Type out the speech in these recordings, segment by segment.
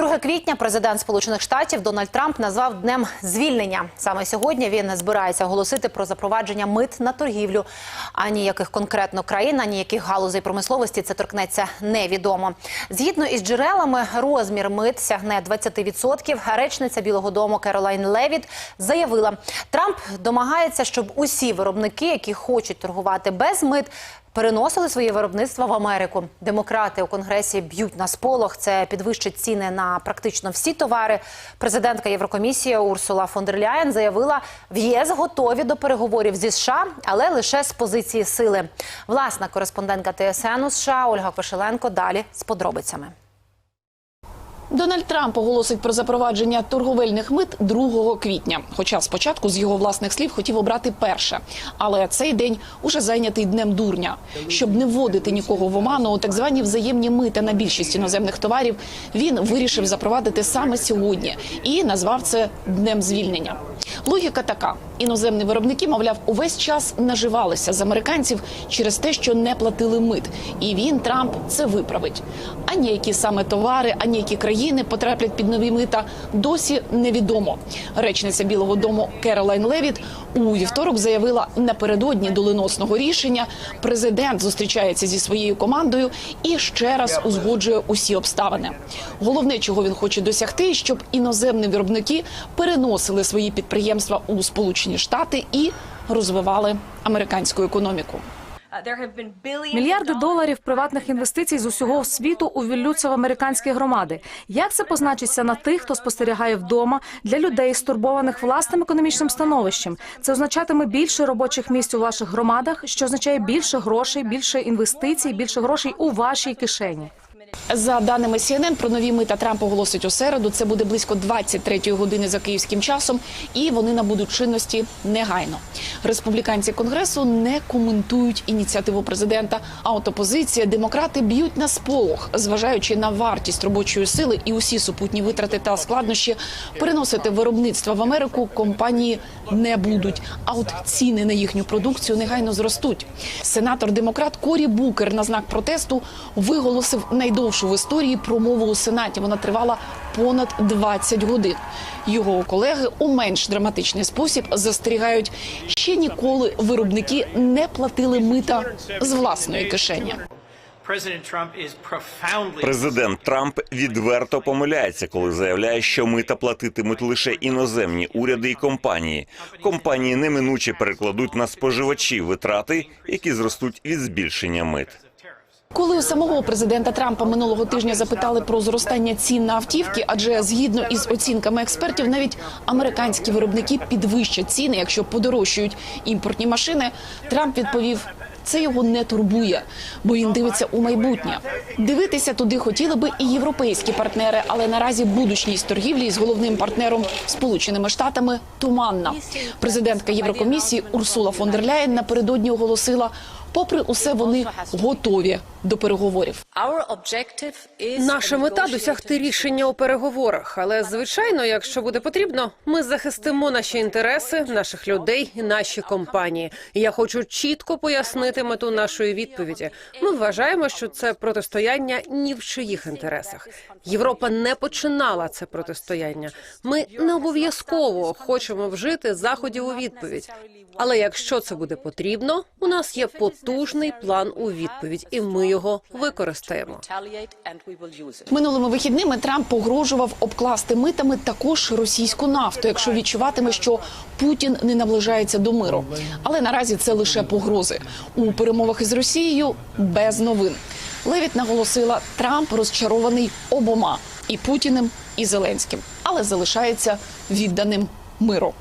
2 квітня президент Сполучених Штатів Дональд Трамп назвав днем звільнення. Саме сьогодні він збирається оголосити про запровадження мит на торгівлю. А ніяких конкретно країн, ані яких галузей промисловості це торкнеться невідомо. Згідно із джерелами, розмір мит сягне 20%. Речниця Білого Дому Керолайн Левіт заявила, Трамп домагається, щоб усі виробники, які хочуть торгувати без мит, переносили своє виробництво в Америку. Демократи у конгресі б'ють на сполох. Це підвищить ціни на практично всі товари. Президентка Єврокомісії Урсула фон дер Ляєн заявила, в ЄС готові до переговорів зі США, але лише з позиції сили. Власна кореспондентка ТСН у США Ольга Кошеленко далі з подробицями. Дональд Трамп оголосить про запровадження торговельних мит 2 квітня. Хоча спочатку з його власних слів хотів обрати перше. Але цей день уже зайнятий днем дурня. Щоб не вводити нікого в оману, у так звані взаємні мити на більшість іноземних товарів він вирішив запровадити саме сьогодні і назвав це днем звільнення. Логіка така: іноземні виробники, мовляв, увесь час наживалися з американців через те, що не платили мит. І він Трамп це виправить. Ані які саме товари, ані які країни потраплять під нові мита, досі невідомо. Речниця Білого Дому Керолайн Левіт у вівторок заявила напередодні доленосного рішення. Президент зустрічається зі своєю командою і ще раз узгоджує усі обставини. Головне, чого він хоче досягти, щоб іноземні виробники переносили свої підприємства у Сполучені Штати і розвивали американську економіку. Мільярди доларів приватних інвестицій з усього світу увіллються в американські громади. Як це позначиться на тих, хто спостерігає вдома для людей, стурбованих власним економічним становищем? Це означатиме більше робочих місць у ваших громадах, що означає більше грошей, більше інвестицій, більше грошей у вашій кишені. За даними CNN, про нові мита Трамп оголосить у середу. Це буде близько 23-ї години за київським часом, і вони набудуть чинності негайно. Республіканці конгресу не коментують ініціативу президента. А от опозиція, демократи б'ють на сполох, зважаючи на вартість робочої сили і усі супутні витрати та складнощі, переносити виробництво в Америку компанії не будуть. А от ціни на їхню продукцію негайно зростуть. Сенатор демократ Корі Букер на знак протесту виголосив найдовшу в історії промову у сенаті. Вона тривала понад 20 годин. Його колеги у менш драматичний спосіб застерігають, ще ніколи виробники не платили мита з власної кишені. Президент Трамп відверто помиляється, коли заявляє, що мита платитимуть лише іноземні уряди і компанії. Компанії неминуче перекладуть на споживачі витрати, які зростуть від збільшення мит. Коли самого президента Трампа минулого тижня запитали про зростання цін на автівки, адже згідно із оцінками експертів, навіть американські виробники підвищать ціни, якщо подорожчають імпортні машини. Трамп відповів. Це його не турбує, бо він дивиться у майбутнє. Дивитися туди хотіли би і європейські партнери, але наразі будучність торгівлі з головним партнером Сполученими Штатами туманна. Президентка Єврокомісії Урсула фон дер Ляєн напередодні оголосила, попри усе, вони готові до переговорів. Наша мета досягти рішення у переговорах. Але звичайно, якщо буде потрібно, ми захистимо наші інтереси, наших людей, і наші компанії. І я хочу чітко пояснити мету нашої відповіді. Ми вважаємо, що це протистояння ні в чиїх інтересах. Європа не починала це протистояння. Ми не обов'язково хочемо вжити заходів у відповідь. Але якщо це буде потрібно, у нас є потужний план у відповідь, і ми його використаємо. Минулими вихідними Трамп погрожував обкласти митами також російську нафту, якщо відчуватиме, що Путін не наближається до миру. Але наразі це лише погрози у перемовах із Росією без новин. Левіт наголосила, Трамп розчарований обома і Путіним, і Зеленським, але залишається відданим миру.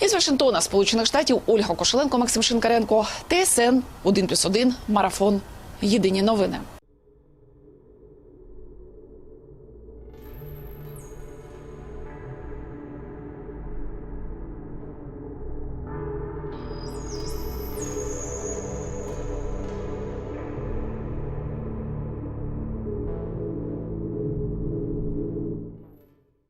Із Вашингтона, Сполучених Штатів, Ольга Кошеленко, Максим Шинкаренко, ТСН 1+,1, Марафон. Єдині новини.